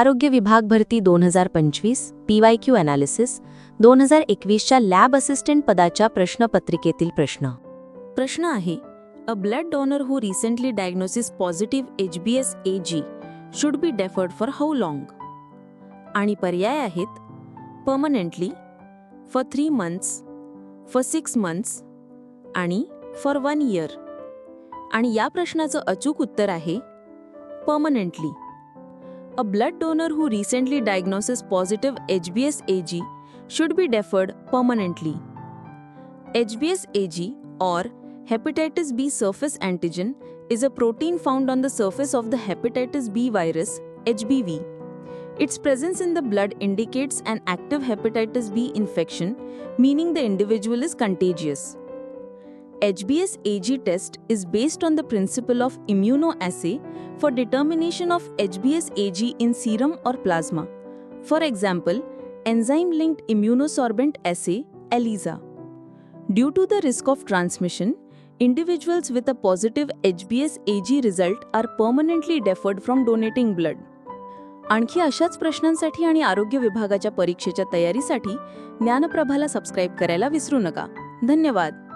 आरोग्य विभाग भरती दोन हजार पंचवीस पी वाय क्यू अनालिसिस दोन हजार एकवीसच्या लॅब असिस्टंट पदाच्या प्रश्नपत्रिकेतील प्रश्न. प्रश्न आहे a blood donor who recently diagnosis positive H B S A G should be deferred for how long आणि पर्याय आहेत permanently for three months for six months आणि फॉर वन इयर आणि या प्रश्नाचं अचूक उत्तर आहे पर्मनंटली A blood donor who recently diagnoses positive HBsAg should be deferred permanently. HBsAg or hepatitis B surface antigen is a protein found on the surface of the hepatitis B virus HBV. Its presence in the blood indicates an active hepatitis B infection, meaning the individual is contagious. HBS AG test is based on the principle of immunoassay for determination of HBS AG in serum or plasma. For example, enzyme linked immunosorbent assay ELISA. Due to the risk of transmission, individuals with a positive HBS AG result are permanently deferred from donating blood. आणखी अशाच प्रश्नांसाठी आणि आरोग्य विभागाच्या परीक्षेच्या तयारीसाठी ज्ञानप्रभाला subscribe करायला विसरू नका धन्यवाद